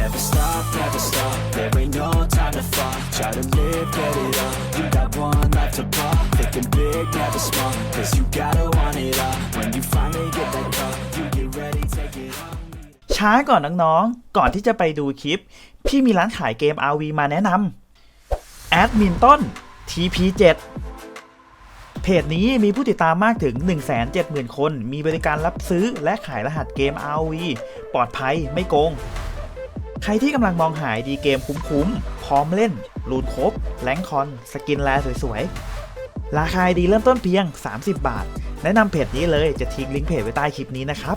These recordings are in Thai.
Never stop, never stop. There ain't no time to fall. Try to live, get it up. You got one life to pop. Thinking big, never small. Cause you gotta want it all. When you finally get that call, you get ready, take it on. ช้าก่อนน้องๆ ก่อนที่จะไปดูคลิป พี่มีร้านขายเกม RV มาแนะนำแอดมินต้น TP7 เพจนี้มีผู้ติดตามมากถึง 170,000 คน มีบริการรับซื้อและขายรหัสเกม RV ปลอดภัยไม่โกง ใครที่กำลังมองหาดีเกมคุ้มๆ พร้อมเล่น รูนครบ แลงคอน สกินแลสวยๆ ราคาดีเริ่มต้นเพียง 30 บาท แนะนำเพจนี้เลยจะทิ้งลิงก์เพจไว้ใต้คลิปนี้นะครับ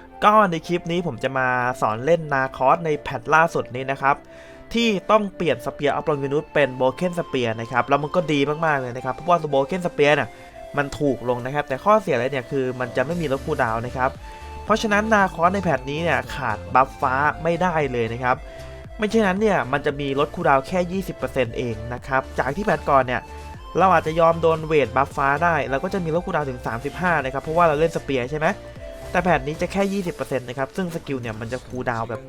ก็ในคลิปนี้ผมจะมาสอนเล่นนาคอสในแพทล่าสุดนี้นะครับ ที่ต้องเปลี่ยนสเปียร์อัพลองยูนุสเป็นโบเคนสเปียร์นะครับ แล้วมันก็ดีมากๆเลยนะครับ เพราะว่าโบเคนสเปียร์เนี่ยมันถูกลงนะครับ แต่ข้อเสียอะไรเนี่ยคือมันจะไม่มีลดคูดาวนะครับ เพราะฉะนั้นนาคอสในแพทนี้เนี่ยขาดบัฟฟ้าไม่ได้เลยนะครับ ไม่เช่นนั้นเนี่ยมันจะมีลดคูดาวแค่ 20%เองนะครับ จากที่แพทก่อนเนี่ยเราอาจจะยอมโดนเวทบัฟฟ้าได้เราก็จะมีลดคูดาวถึง 35นะครับ เพราะว่าเราเล่นสเปียร์ใช่ไหม แต่แผนนี้จะแค่ 20%นะครับ ซึ่งสกิลเนี่ยมันจะคูลดาวแบบ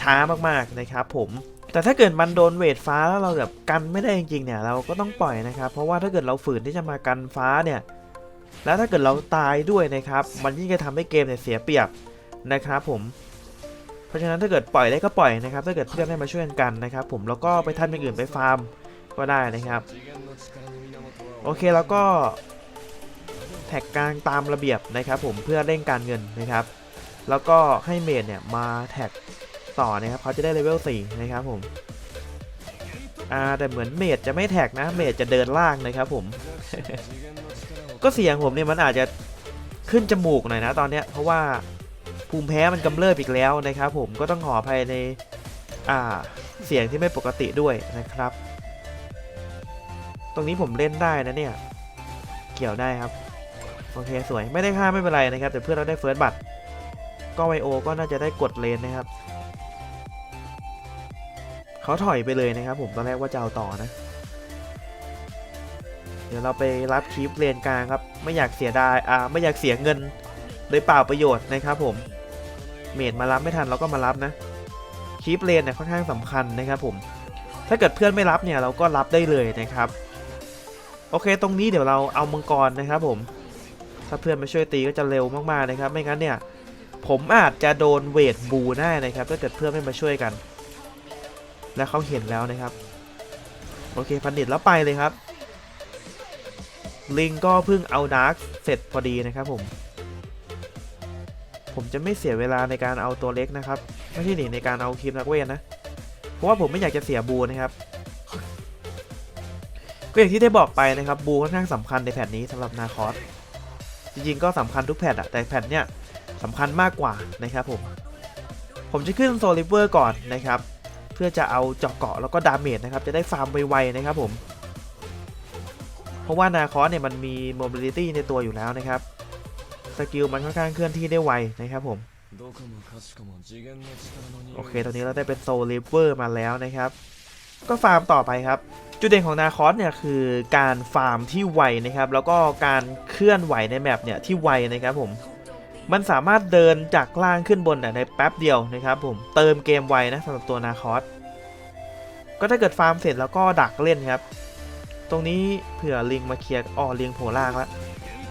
ช้ามากๆนะครับผม แต่ถ้าเกิดมันโดนเวทฟ้าแล้วเราแบบกันไม่ได้จริงๆเนี่ยเราก็ต้องปล่อยนะครับ เพราะว่าถ้าเกิดเราฝืนที่จะมากันฟ้าเนี่ย แล้วถ้าเกิดเราตายด้วยนะครับ มันยิ่งจะทำให้เกมเนี่ยเสียเปรียบนะครับผม เพราะฉะนั้นถ้าเกิดปล่อยได้ก็ปล่อยนะครับ ถ้าเกิดเพื่อนได้มาช่วยกันนะครับ ผม แล้วก็ไปทำอย่างอื่นไปฟาร์มก็ได้นะครับ โอเคแล้วก็ แท็กกลางตามระเบียบนะครับผมเพื่อเร่งการเงินนะครับ แล้วก็ให้เมดเนี่ยมาแท็กต่อนะครับเขาจะได้เลเวล4นะครับผมอ่าแต่เหมือนเมดจะไม่แท็กนะเมดจะเดินล่างนะครับผม ก็เสียงผมเนี่ยมันอาจจะขึ้นจมูกหน่อยนะตอนเนี้ยเพราะว่าภูมิแพ้มันกำเริบอีกแล้วนะครับผมก็ต้องขออภัยในอ่าเสียงที่ไม่ปกติด้วยนะครับ ตรงนี้ผมเล่นได้นะเนี่ย เกี่ยวได้ครับ โอเคสวยไม่ได้ค่าไม่เป็นไรนะครับ แต่เพื่อนเราได้เฟิร์สบัตรก็ไวโอก็น่าจะได้กดเลนนะครับเขาถอยไปเลยนะครับ ผมตอนแรกว่าจะเอาต่อนะ เดี๋ยวเราไปรับคลิปเลนกลางครับ ไม่อยากเสียดายอ่าไม่อยากเสียเงินโดยเปล่าประโยชน์นะครับผมเมดมารับไม่ทันเราก็มารับนะคลิปเลนเนี่ยค่อนข้างสำคัญนะครับผมถ้าเกิดเพื่อนไม่รับเนี่ยเราก็รับได้เลยนะครับ โอเคตรงนี้เดี๋ยวเราเอามังกรนะครับผม ถ้าเพื่อนมาช่วยตีก็จะเร็วมากๆนะครับ ไม่งั้นเนี่ย ผมอาจจะโดนเวทบูได้นะครับ ถ้าเกิดเพื่อนไม่มาช่วยกัน และเขาเห็นแล้วนะครับ โอเคพันดิตแล้วไปเลยครับ ลิงก็เพิ่งเอาดาร์กเสร็จพอดีนะครับผม ผมจะไม่เสียเวลาในการเอาตัวเล็กนะครับ ไม่ใช่หนีในการเอาครีมนักเวทนะ เพราะว่าผมไม่อยากจะเสียบูนะครับก็อย่างที่ได้บอกไปนะครับ บูค่อนข้างสำคัญในแพทนี้สำหรับนาคอส จริงๆก็สำคัญทุกแพทอะแต่แพทเนี้ยสำคัญมากกว่านะครับผมผมจะขึ้นโซลิเวอร์ก่อนนะครับ เพื่อจะเอาเจาะเกาะแล้วก็ดาเมจนะครับจะได้ฟาร์มไวๆนะครับผมเพราะว่านาคอสเนี่ยมันมีโมบิลิตี้ในตัวอยู่แล้วนะครับสกิลมันค่อนข้างเคลื่อนที่ได้ไวนะครับผมโอเคตอนนี้เราได้เป็นโซลิเวอร์มาแล้วนะครับ ก็ฟาร์มต่อไปครับ จุดเด่นของนาคอสเนี่ยคือการฟาร์มที่ไวนะครับ แล้วก็การเคลื่อนไหวในแมปเนี่ยที่ไวนะครับผมมันสามารถเดินจากล่างขึ้นบนในแป๊บเดียวนะครับผมเติมเกมไวนะสำหรับตัวนาคอสก็ถ้าเกิดฟาร์มเสร็จแล้วก็ดักเล่นครับ ตรงนี้เผื่อลิงมาเคลียร์อ๋อลิงโผล่ล่างละ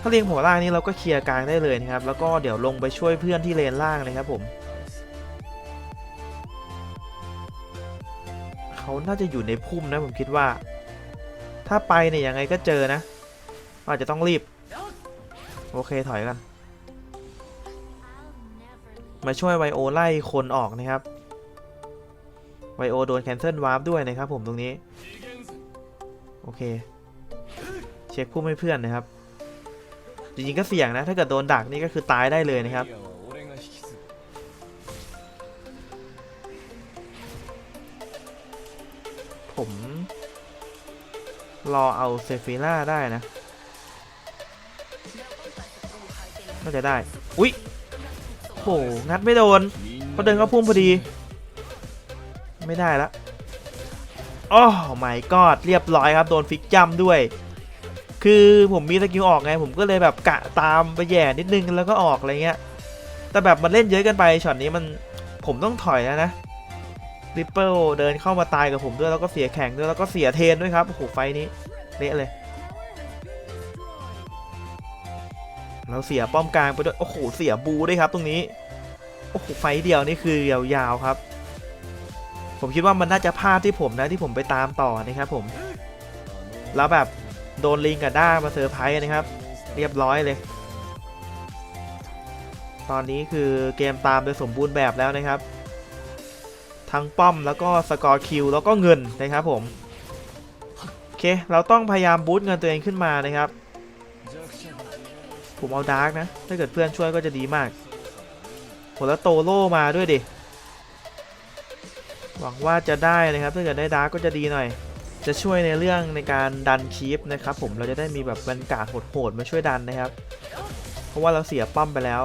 ถ้าลิงโผล่ล่างนี้เราก็เคลียร์กลางได้เลยนะครับ แล้วก็เดี๋ยวลงไปช่วยเพื่อนที่เลนล่างนะครับผม เขาน่าจะอยู่ในพุ่มนะผมคิดว่า ถ้าไปเนี่ยยังไงก็เจอนะ อาจจะต้องรีบ โอเคถอยกัน มาช่วยไวโอไล่คนออกนะครับ ไวโอโดนแคนเซิลวาร์ปด้วยนะครับผมตรงนี้ โอเค เช็คผู้ไม่เพื่อนนะครับ จริงๆก็เสี่ยงนะ ถ้าเกิดโดนดักนี่ก็คือตายได้เลยนะครับ ผมรอเอาเซฟิล่าได้นะน่าจะได้ อุ๊ยโห งัดไม่โดนเขาเดินเข้าพุ่มพอดี ไม่ได้ละโอ้ไม่กอดเรียบร้อยครับ โดนฟิกจัมด้วย คือผมมีสกิลออกไง ผมก็เลยแบบกะตามไปแย่นิดนึงแล้วก็ออกอะไรเงี้ย แต่แบบมันเล่นเยอะเกันไปช็อตนี้มันผมต้องถอยแล้วนะ ริปเปิลเดินเข้ามาตายกับผมด้วยแล้วก็เสียแข่งด้วยแล้วก็เสียเทนด้วยครับโอ้โหไฟนี้เละเลย เราเสียป้อมกลางไปด้วยโอ้โหเสียบูด้วยครับตรงนี้โอ้โหไฟเดียวนี่คือยาวๆครับ ผมคิดว่ามันน่าจะพลาดที่ผมนะที่ผมไปตามต่อนะครับผม แล้วแบบโดนลิงกับด้ามาเซอร์ไพรส์นะครับ เรียบร้อยเลย ตอนนี้คือเกมตามโดยสมบูรณ์แบบแล้วนะครับ ทั้งป้อมแล้วก็สกอร์คิวแล้วก็เงินนะครับผมโอเคเราต้องพยายามบูสต์เงินตัวเองขึ้นมานะครับ ผมเอาดาร์กนะ ถ้าเกิดเพื่อนช่วยก็จะดีมากโหแล้วโตโร่มาด้วยดิ หวังว่าจะได้นะครับ ถ้าเกิดได้ดาร์กก็จะดีหน่อย จะช่วยในเรื่องในการดันคีปนะครับผมเราจะได้มีแบบบรรยากาศโหดๆมาช่วยดันนะครับ เพราะว่าเราเสียป้อมไปแล้ว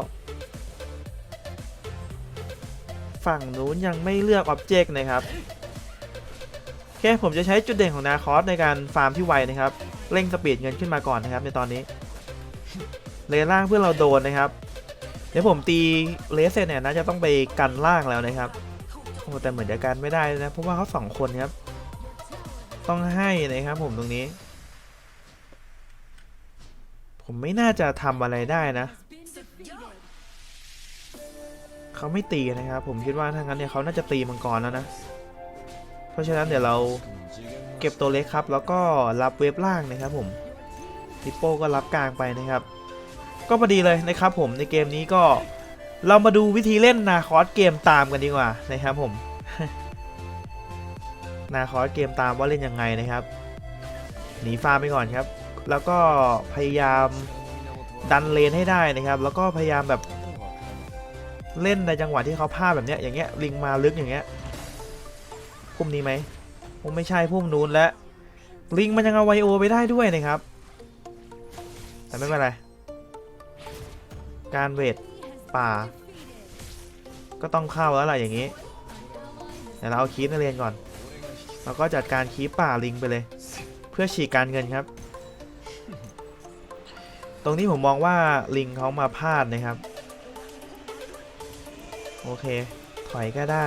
ฝั่งนู้นยังไม่เลือกอ็อบเจกต์นะครับโอเคผมจะใช้จุดเด่นของนาคอสในการฟาร์มที่ไวนะครับ เร่งสปีดเงินขึ้นมาก่อนนะครับในตอนนี้ เลนล่างเพื่อเราโดนนะครับ เดี๋ยวผมตีเลสเซนเนี่ยน่าจะต้องไปกันล่างแล้วนะครับโอ้แต่เหมือนจะกันไม่ได้นะเพราะว่าเขาสองคนครับ ต้องให้นะครับผมตรงนี้ ผมไม่น่าจะทำอะไรได้นะ เขาไม่ตีนะครับ ผมคิดว่าถ้างั้นเนี่ยเขาน่าจะตีมังกรแล้วนะ เพราะฉะนั้นเดี๋ยวเราเก็บตัวเล็กครับ แล้วก็รับเวฟล่างนะครับผมทิปโป้ก็รับกลางไปนะครับ ก็พอดีเลยนะครับผมในเกมนี้ก็เรามาดูวิธีเล่นนาคอสเกมตามกันดีกว่านะครับผมนาคอสเกมตามว่าเล่นยังไงนะครับ หนีฟาร์มไปก่อนครับ แล้วก็พยายามดันเลนให้ได้นะครับ แล้วก็พยายามแบบ เล่นในจังหวะที่เขาพลาดแบบเนี้ยอย่างเงี้ยลิงมาลึกอย่างเงี้ยพุ่มนี้ไหมพุ่มไม่ใช่พุ่มนู้นและ ลิงมันยังเอาไวโอไปได้ด้วยนะครับ แต่ไม่เป็นไร การเวทป่า ก็ต้องเข้าแล้วล่ะอย่างนี้เดี๋ยวเราเอาคีปนักเรียนก่อนแล้วก็จัดการคีปป่าลิงไปเลย เพื่อฉีกการเงินครับ ตรงนี้ผมมองว่าลิงเขามาพลาดนะครับ โอเค ถอยก็ได้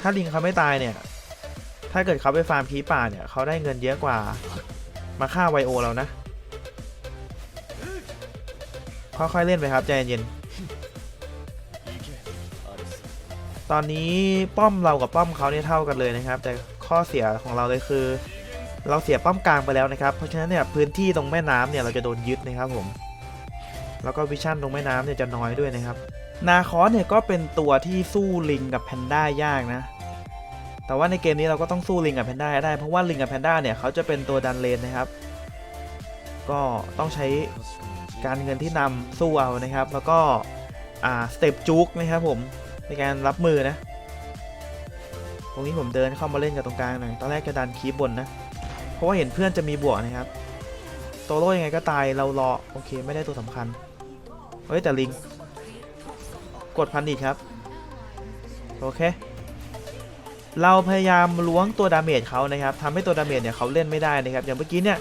ถ้าลิงเขาไม่ตายเนี่ย ถ้าเกิดเขาไปฟาร์มคีปป่าเนี่ย เขาได้เงินเยอะกว่า มาฆ่าไวโอเรานะ ค่อยๆเล่นไปครับใจเย็นๆตอนนี้ป้อมเรากับป้อมเขาเนี่ยเท่ากันเลยนะครับ แต่ข้อเสียของเราเลยคือ เราเสียป้อมกลางไปแล้วนะครับ เพราะฉะนั้นเนี่ยพื้นที่ตรงแม่น้ำเนี่ยเราจะโดนยึดนะครับผม แล้วก็วิชั่นตรงแม่น้ำเนี่ยจะน้อยด้วยนะครับ นาคอสเนี่ยก็เป็นตัวที่สู้ลิงกับแพนด้ายากนะ แต่ว่าในเกมนี้เราก็ต้องสู้ลิงกับแพนด้าได้ เพราะว่าลิงกับแพนด้าเนี่ยเขาจะเป็นตัวดันเลนนะครับ ก็ต้องใช้การเงินที่นำสู้เอานะครับ แล้วก็อ่าสเต็ปจุกนะครับผมในการรับมือนะ ตรงนี้ผมเดินเข้ามาเล่นกับตรงกลางหน่อย ตอนแรกจะดันคีบบนนะ เพราะว่าเห็นเพื่อนจะมีบวกนะครับ โตโร่ยังไงก็ตายเรารอโอเคไม่ได้ตัวสำคัญ เฮ้ยแต่ลิง กดพันดิครับ โอเค เราพยายามล้วงตัวดาเมจเขานะครับทำให้ตัวดาเมจเนี่ยเขาเล่นไม่ได้นะครับ อย่างเมื่อกี้เนี่ย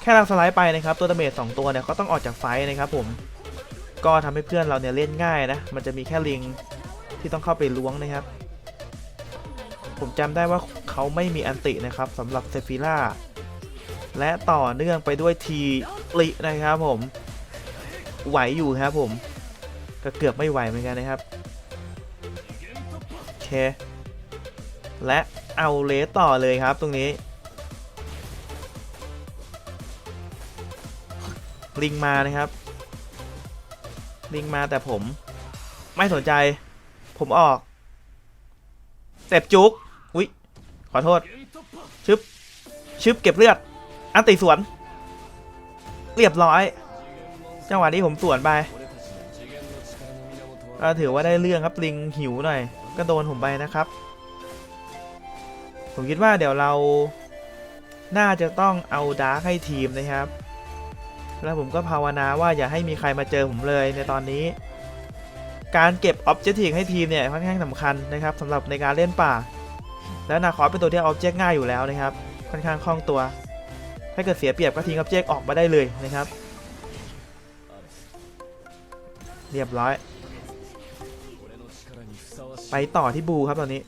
แค่เราสไลด์ไปนะครับ ตัวดาเมจ2ตัวเนี่ยเขาต้องออกจากไฟนะครับผม ก็ทำให้เพื่อนเราเนี่ยเล่นง่ายนะ มันจะมีแค่ลิงที่ต้องเข้าไปล้วงนะครับ ผมจำได้ว่าเขาไม่มีอันตินะครับสำหรับเซฟิล่าและต่อเนื่องไปด้วยทีลินะครับผม ไหวอยู่ครับผม ก็เกือบไม่ไหวเหมือนกันนะครับโอเค และเอาเลสต่อเลยครับตรงนี้ ลิงมานะครับ ลิงมาแต่ผมไม่สนใจ ผมออกเต็บจุกอุ๊ยขอโทษ ชึบ ชึบเก็บเลือด อันติสวน เรียบร้อย จังหวะนี้ผมสวนไปก็ถือว่าได้เรื่องครับลิงหิวหน่อย ก็โดนผมไปนะครับ ผมคิดว่าเดี๋ยวเรา น่าจะต้องเอาดาร์กให้ทีมนะครับ แล้วผมก็ภาวนาว่าอย่าให้มีใครมาเจอผมเลยในตอนนี้ การเก็บออบเจกตีให้ทีมเนี่ยค่อนข้างสำคัญนะครับสำหรับในการเล่นป่า แล้วนาคอสเป็นตัวที่ออบเจกง่ายอยู่แล้วนะครับ ค่อนข้างคล่องตัว ถ้าเกิดเสียเปรียบก็ทิ้งออบเจกออกมาได้เลยนะครับ เรียบร้อย ไปต่อที่บูครับตอนนี้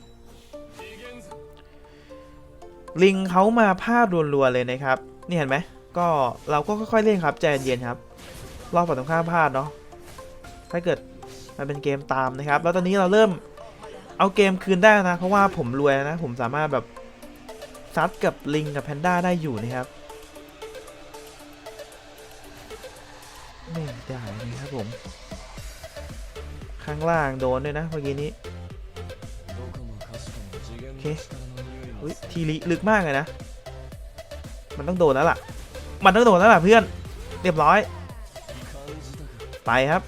ลิงเขามาพาดรัวๆเลยนะครับ นี่เห็นไหมก็เราก็ค่อยๆเล่นครับใจเย็นๆครับ รอบฝั่งตรงข้ามพลาดเนาะถ้าเกิดมันเป็นเกมตามนะครับ แล้วตอนนี้เราเริ่มเอาเกมคืนได้นะ เพราะว่าผมรวยแล้วนะ ผมสามารถแบบซัดกับลิงกับแพนด้าได้อยู่นะครับางล่างโดนด้วยนะเมื่อกี้นี้โอเคอุ้ยทีลิลึกมากเลยนะ มันต้องโดนแล้วล่ะ มันต้องโดนแล้วล่ะเพื่อน เรียบร้อย ไปครับ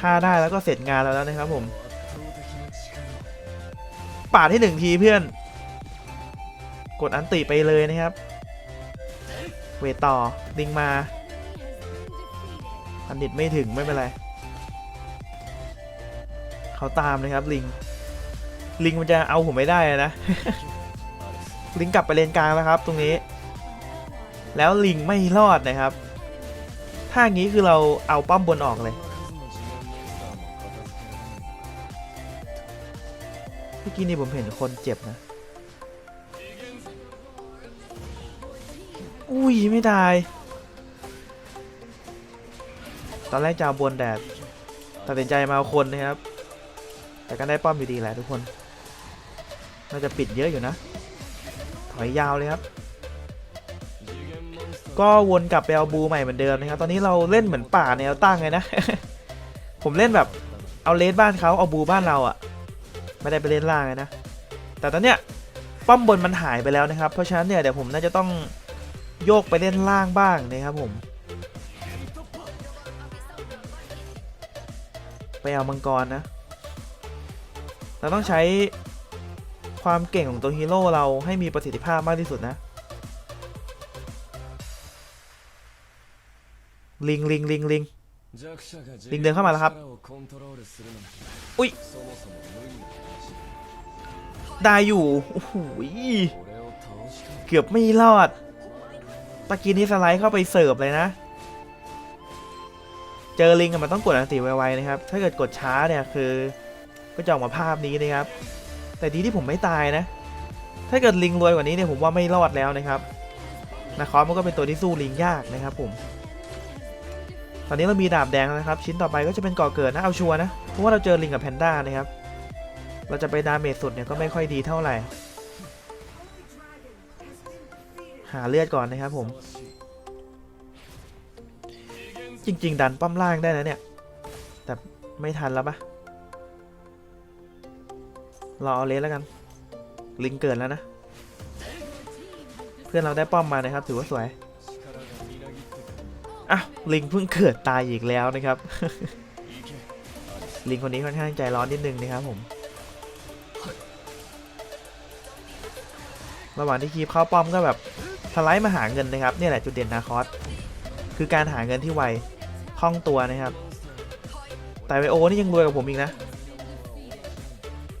ฆ่าได้แล้วก็เสร็จงานแล้วนะครับผม ปาดให้หนึ่งทีเพื่อน กดอันติไปเลยนะครับ เวต่อลิงมาอันดิดไม่ถึงไม่เป็นไร เขาตามเลยครับลิง ลิงมันจะเอาผมไม่ได้นะ ลิงกลับไปเลนกลางแล้วครับ ตรงนี้ แล้วลิงไม่รอดนะครับ ถ้างี้คือเราเอาป้อมบนออกเลยเมื่อกี้นี่ผมเห็นคนเจ็บนะ อุ้ยไม่ได้ตอนแรกจะเอาบนแดดตัดสินใจมาเอาคนนะครับ แต่ก็ได้ป้อมอยู่ดีแหละทุกคน น่าจะปิดเยอะอยู่นะ ถอยยาวเลยครับ ก็วนกลับไปเอาบูใหม่เหมือนเดิมนะครับ ตอนนี้เราเล่นเหมือนป่าแนวตั้งเลยนะ ผมเล่นแบบเอาเลสบ้านเขาเอาบูบ้านเราอะไม่ได้ไปเล่นล่างเลยนะ แต่ตอนเนี้ยป้อมบนมันหายไปแล้วนะครับ เพราะฉะนั้นเนี่ยเดี๋ยวผมน่าจะต้องโยกไปเล่นล่างบ้างนะครับผม ไปเอามังกรนะ เราต้องใช้ความเก่งของตัวฮีโร่เราให้มีประสิทธิภาพมากที่สุดนะ ลิงลิงลิงลิงลิงเดินเข้ามาแล้วครับ อุ้ย ได้อยู่ โอ้โหยเกือบไม่รอด ตะกี้นี้สไลด์เข้าไปเสิร์ฟเลยนะ เจอลิงอะมันต้องกดอันติไวๆนะครับ ถ้าเกิดกดช้าเนี่ยคือ ก็จะออกมาภาพนี้นะครับ แต่ดีที่ผมไม่ตายนะ ถ้าเกิดลิงรวยกว่านี้เนี่ยผมว่าไม่รอดแล้วนะครับนาคอสมันก็เป็นตัวที่สู้ลิงยากนะครับผม ตอนนี้เรามีดาบแดงนะครับ ชิ้นต่อไปก็จะเป็นก่อเกิดนะเอาชัวร์นะ เพราะว่าเราเจอลิงกับแพนด้านะครับ เราจะไปดาเมจสุดเนี่ยก็ไม่ค่อยดีเท่าไหร่ หาเลือดก่อนนะครับผม จริง ๆ ดันป้อมล่างได้นะเนี่ย แต่ไม่ทันแล้วปะ รอเอาเลสแล้วกัน ลิงเกิดแล้วนะ เพื่อนเราได้ป้อมมานะครับ ถือว่าสวยอะลิงเพิ่งเกิดตายอีกแล้วนะครับ ลิงคนนี้ค่อนข้างใจร้อนนิดนึงนะครับผม ระหว่างที่คีบเข้าป้อมก็แบบสไลด์มาหาเงินนะครับนี่แหละจุดเด่นนาคอสคือการหาเงินที่ไวคล่องตัวนะครับ แต่ไวโอนี่ยังรวยกว่าผมอีกนะ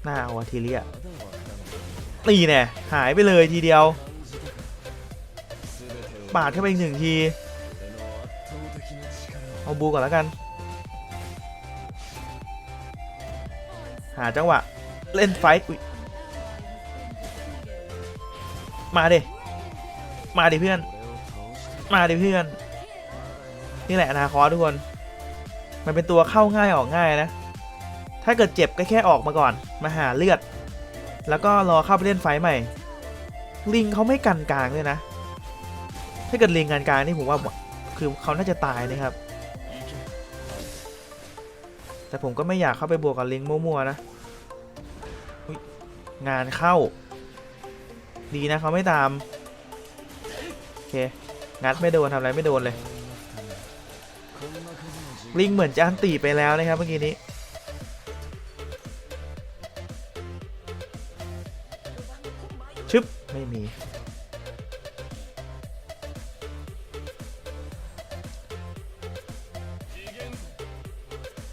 หน้าเอาอะทีเรียตีแน่หายไปเลยทีเดียวปาดเข้าไปอีกหนึ่งที เอาบูก่อนแล้วกัน หาจังหวะ เล่นไฟท์มาดิมาดิเพื่อน มาดิเพื่อน นี่แหละอนาคอทุกคน มันเป็นตัวเข้าง่ายออกง่ายนะ ถ้าเกิดเจ็บก็แค่ออกมาก่อน มาหาเลือด แล้วก็รอเข้าไปเล่นไฟใหม่ ลิงเขาไม่กันกลางเลยนะ ถ้าเกิดลิงกันกลางนี่ผมว่าคือเขาน่าจะตายนะครับ แต่ผมก็ไม่อยากเข้าไปบวกกับลิงมั่วๆนะงานเข้า ดีนะเขาไม่ตาม โอเค งัดไม่โดนทำอะไรไม่โดนเลย ลิงเหมือนจะอันตีไปแล้วนะครับเมื่อกี้นี้ ไม่มี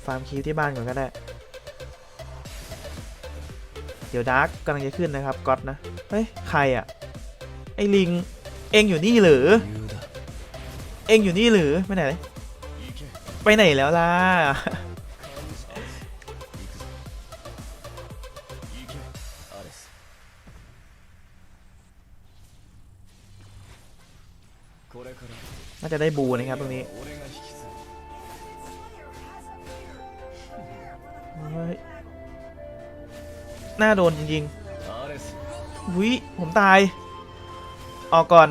ฟาร์มคิวที่บ้านก่อนก็ได้ เดี๋ยวดาร์กกำลังจะขึ้นนะครับก๊อตนะ เฮ้ย ใครอะไอ้ลิง เอ็งอยู่นี่หรือ เอ็งอยู่นี่หรือ ไปไหน ไปไหนแล้วล่ะ น่าจะได้บูนะครับตรงนี้น่าโดนจริงๆวิผมตาย ออกก่อน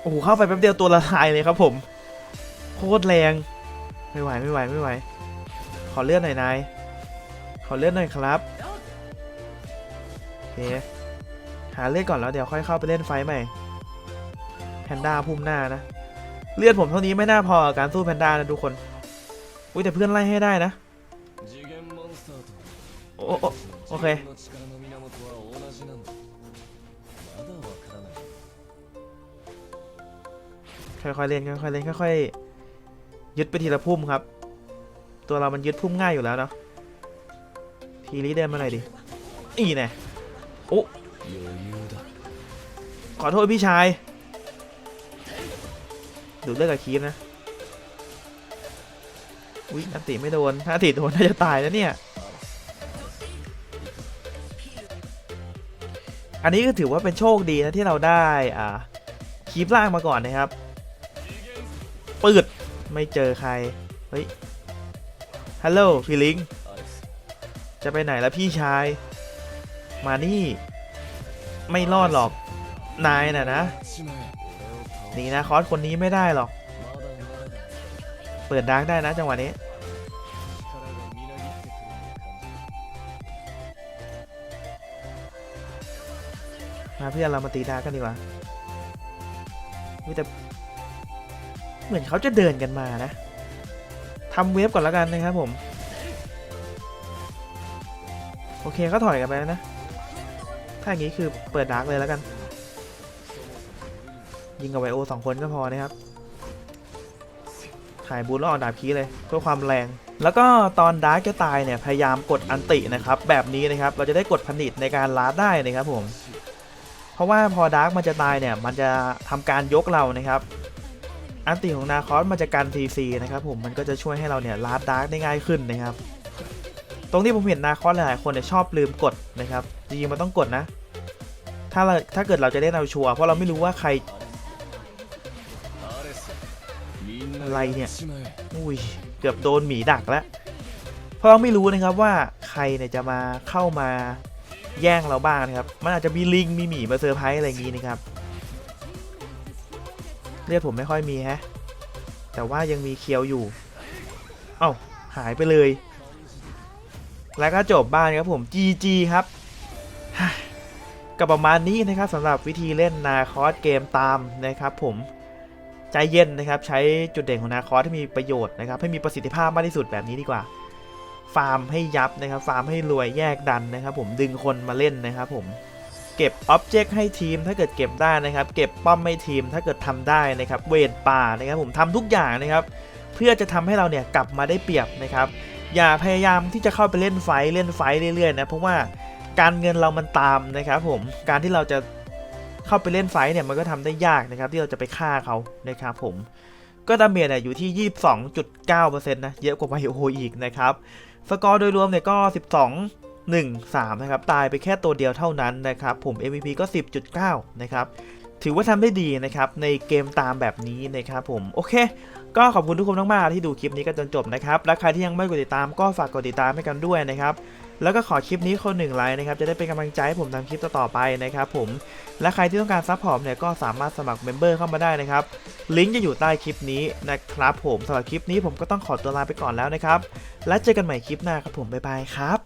โอ้โหเข้าไปแป๊บเดียวตัวละลายเลยครับผม โคตรแรง ไม่ไหวไม่ไหวไม่ไหว ขอเลื่อนหน่อยนาย ขอเลื่อนหน่อยครับโอเคหาเลือดก่อนแล้วเดี๋ยวค่อยเข้าไปเล่นไฟใหม่ แพนด้าพุ่มหน้านะ เลือดผมเท่านี้ไม่น่าพอการสู้แพนด้านะทุกคน อุ้ยแต่เพื่อนไล่ให้ได้นะ โอ้โอ้โอเค ค่อยๆเล่นค่อยๆเล่นค่อยๆยึดไปทีละพุ่มครับ ตัวเรามันยึดพุ่มง่ายอยู่แล้วเนาะ ทีรีเดินมาหน่อยดิ อีแน่โอ้ขอโทษพี่ชาย ดูดเลือดกับคีฟนะอุ๊ยอันติไม่โดน ถ้าอันติโดนน่าจะตายแล้วเนี่ย อันนี้ก็ถือว่าเป็นโชคดีนะที่เราได้อ่าคีฟล่างมาก่อนนะครับปืดไม่เจอใคร เฮ้ย ฮัลโหลพี่ลิง จะไปไหนแล้วพี่ชาย มานี่ ไม่รอดหรอก นายน่ะนะ นีนะคอสคนนี้ไม่ได้หรอก เปิดดาร์กได้นะจังหวะนี้ มาเพื่อนเรามาตีดาร์กกันดีกว่าเฮ้ยแต่เหมือนเขาจะเดินกันมานะทำเวฟก่อนแล้วกันนะครับผม โอเคเขาถอยกันไปแล้วนะ ถ้าอย่างนี้คือเปิดดาร์กเลยแล้วกัน ยิงกับไวโอสองคนก็พอนะครับถ่ายบูทแล้วออกดาบคีเลยเพื่อความแรง แล้วก็ตอนดาร์กจะตายเนี่ยพยายามกดอันตินะครับแบบนี้นะครับเราจะได้กดผนิตในการลาดได้นะครับผมเพราะว่าพอดาร์กมันจะตายเนี่ยมันจะทำการยกเรานะครับ อันติของนาคอสมันจะกัน TC นะครับผมมันก็จะช่วยให้เราเนี่ยลาดดาร์กได้ง่ายขึ้นนะครับ ตรงที่ผมเห็นนาคอสหลายๆคนเนี่ยชอบลืมกดนะครับจริงๆมันต้องกดนะถ้าเราถ้าเกิดเราจะเล่นเอาชัวร์เพราะเราไม่รู้ว่าใคร อะไรเนี่ยอุ้ยเกือบโดนหมีดักแล้วเพราะเราไม่รู้นะครับว่าใครเนี่ยจะมาเข้ามาแย่งเราบ้างนะครับ มันอาจจะมีลิงมีหมีมาเซอร์ไพรส์อะไรอย่างนี้นะครับเลือดผมไม่ค่อยมีฮะ แต่ว่ายังมีเคียวอยู่ เอ้าหายไปเลย แล้วก็จบบ้านครับผม GG ครับกับประมาณนี้นะครับสำหรับวิธีเล่นนาคอสเกมตามนะครับผม ใจเย็นนะครับ ใช้จุดเด่นของนาคอสที่มีประโยชน์นะครับ ให้มีประสิทธิภาพมากที่สุดแบบนี้ดีกว่า ฟาร์มให้ยับนะครับ ฟาร์มให้รวยแยกดันนะครับ ผมดึงคนมาเล่นนะครับ ผมเก็บอ็อบเจกต์ให้ทีมถ้าเกิดเก็บได้นะครับ เก็บป้อมให้ทีมถ้าเกิดทำได้นะครับ เวทป่านะครับ ผมทำทุกอย่างนะครับ เพื่อจะทำให้เราเนี่ยกลับมาได้เปรียบนะครับ อย่าพยายามที่จะเข้าไปเล่นไฟเล่นไฟเรื่อยๆนะเพราะว่าการเงินเรามันตามนะครับ ผมการที่เราจะ เข้าไปเล่นไฟเนี่ยมันก็ทำได้ยากนะครับที่เราจะไปฆ่าเขานะครับผมก็ดาเมจเนี่ยอยู่ที่ 22.9%นะเยอะกว่าไวโออีกนะครับสกอร์โดยรวมเนี่ยก็ 12 1 3นะครับตายไปแค่ตัวเดียวเท่านั้นนะครับผม MVP ก็ 10.9 นะครับถือว่าทำได้ดีนะครับในเกมตามแบบนี้นะครับผมโอเค ก็ขอบคุณทุกคนมากๆที่ดูคลิปนี้กันจนจบนะครับและใครที่ยังไม่กดติดตามก็ฝากกดติดตามให้กันด้วยนะครับ แล้วก็ขอคลิปนี้คนหนึ่งไลค์นะครับจะได้เป็นกำลังใจให้ผมทำคลิปต่อๆไปนะครับผมและใครที่ต้องการซัพพอร์ตเนี่ยก็สามารถสมัครเมมเบอร์เข้ามาได้นะครับลิงก์จะอยู่ใต้คลิปนี้นะครับผมสำหรับคลิปนี้ผมก็ต้องขอตัวลาไปก่อนแล้วนะครับและเจอกันใหม่คลิปหน้าครับผมบ๊ายบายครับ